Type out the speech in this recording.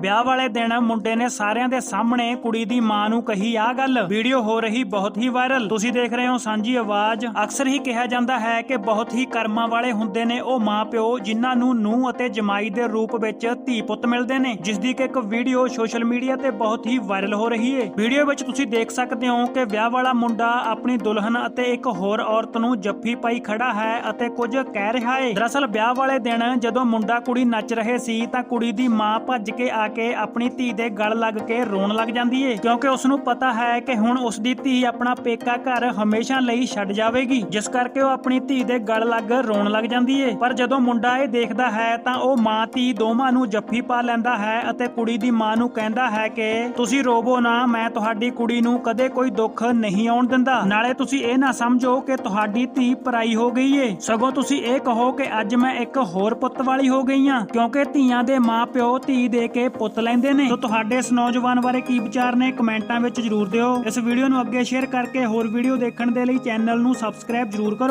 ਵਿਆਹ ਵਾਲੇ ਦਿਨ ਮੁੰਡੇ ਨੇ ਸਾਰਿਆਂ ਦੇ ਸਾਹਮਣੇ ਕੁੜੀ ਦੀ ਮਾਂ ਨੂੰ ਕਹੀ ਆ ਗੱਲ, ਵੀਡੀਓ ਹੋ ਰਹੀ ਬਹੁਤ ਹੀ ਵਾਇਰਲ। ਤੁਸੀਂ ਦੇਖ ਰਹੇ ਹੋ ਸਾਂਝੀ ਆਵਾਜ਼। ਅਕਸਰ ਹੀ ਕਿਹਾ ਜਾਂਦਾ ਹੈ ਕਿ ਬਹੁਤ ਹੀ ਕਰਮਾਂ ਵਾਲੇ ਹੁੰਦੇ ਨੇ ਉਹ ਮਾਂ ਪਿਓ, ਜਿਨ੍ਹਾਂ ਨੂੰ ਨੂੰਹ ਅਤੇ ਜਮਾਈ ਦੇ ਰੂਪ ਵਿੱਚ ਧੀ ਪੁੱਤ ਮਿਲਦੇ ਨੇ, ਜਿਸ ਦੀ ਕਿ ਇੱਕ ਵੀਡੀਓ ਸੋਸ਼ਲ ਮੀਡੀਆ ਤੇ ਬਹੁਤ ਹੀ ਵਾਇਰਲ ਹੋ ਰਹੀ ਹੈ ਵੀਡੀਓ ਵਿੱਚ ਤੁਸੀਂ ਦੇਖ ਸਕਦੇ ਹੋ ਕਿ ਵਿਆਹ ਵਾਲਾ ਮੁੰਡਾ ਆਪਣੀ ਦੁਲਹਨ ਅਤੇ ਇੱਕ ਹੋਰ ਔਰਤ ਨੂੰ ਜੱਫੀ ਪਾਈ ਖੜਾ ਹੈ ਅਤੇ ਕੁਝ ਕਹਿ ਰਿਹਾ ਹੈ ਦਰਅਸਲ, ਵਿਆਹ ਵਾਲੇ ਦਿਨ ਜਦੋਂ ਮੁੰਡਾ ਕੁੜੀ ਨੱਚ ਰਹੇ ਸੀ ਤਾਂ ਕੁੜੀ ਦੀ ਮਾਂ ਭੱਜ ਕੇ ਆ ਕੇ ਆਪਣੀ ਧੀ ਦੇ ਗਲ ਲੱਗ ਕੇ ਰੋਣ ਲੱਗ ਜਾਂਦੀ ਏ। ਕਿਉਂਕਿ ਉਸ ਨੂੰ ਪਤਾ ਹੈ ਕਿ ਹੁਣ ਉਸ ਦੀ ਧੀ ਆਪਣਾ ਪੇਕਾ ਘਰ ਹਮੇਸ਼ਾ ਲਈ ਛੱਡ ਜਾਵੇਗੀ, ਜਿਸ ਕਰਕੇ ਉਹ ਆਪਣੀ ਧੀ ਦੇ ਗਲ ਲੱਗ ਰੋਣ ਲੱਗ ਜਾਂਦੀ ਏ। ਪਰ ਜਦੋਂ ਮੁੰਡਾ ਇਹ ਦੇਖਦਾ ਹੈ ਤਾਂ ਉਹ ਮਾਂ ਧੀ ਦੋਵਾਂ ਨੂੰ ਜੱਫੀ ਪਾ ਲੈਂਦਾ ਹੈ ਅਤੇ ਕੁੜੀ ਦੀ ਮਾਂ ਨੂੰ ਕਹਿੰਦਾ ਹੈ ਕਿ, ਤੁਸੀਂ ਰੋਵੋ ਨਾ, ਮੈਂ ਤੁਹਾਡੀ ਕੁੜੀ ਨੂੰ ਕਦੇ ਕੋਈ ਦੁੱਖ ਨਹੀਂ ਆਉਣ ਦਿੰਦਾ। ਨਾਲੇ ਤੁਸੀਂ ਇਹ ਨਾ ਸਮਝੋ ਕਿ ਤੁਹਾਡੀ ਧੀ ਪਰਾਈ ਹੋ ਗਈ ਏ। ਸਗੋਂ ਤੁਸੀਂ ਇਹ ਕਹੋ ਕਿ ਅੱਜ ਮੈਂ ਇੱਕ ਹੋਰ ਪੁੱਤ ਵਾਲੀ ਹੋ ਗਈ ਹਾਂ ਕਿਉਂਕਿ ਧੀਆਂ ਦੇ ਮਾਂ ਪਿਓ ਧੀ ਦੇ ਕੇ ਪੁੱਤ ਲੈਂਦੇ ਨੇ। ਸੋ ਤੁਹਾਡੇ ਇਸ ਨੌਜਵਾਨ ਬਾਰੇ ਕੀ ਵਿਚਾਰ ਨੇ ਕਮੈਂਟਾਂ ਵਿੱਚ ਜਰੂਰ ਦਿਓ। ਇਸ ਵੀਡੀਓ ਨੂੰ ਅੱਗੇ ਸ਼ੇਅਰ ਕਰਕੇ ਹੋਰ ਵੀਡੀਓ ਦੇਖਣ ਦੇ ਲਈ ਚੈਨਲ ਨੂੰ ਸਬਸਕ੍ਰਾਈਬ ਜਰੂਰ ਕਰੋ।